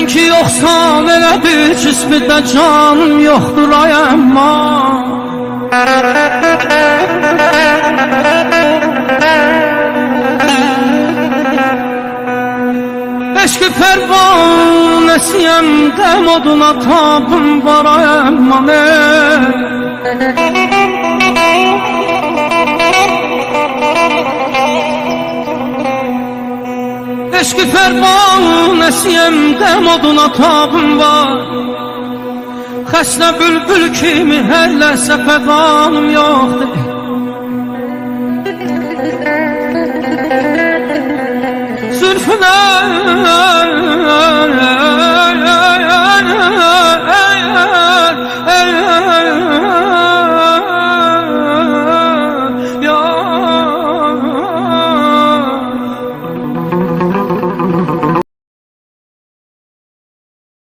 Sən ki yoxsan elə cismidə canım yoxdur ay əmma Eşq pərvanəsiyəm Qəm oduna tabım var ay əmma Eşki ferman esiyemde moduna tabım var. Xəstə bülbül kimi hər ləsə fəqanım yoxdur. Zülfünə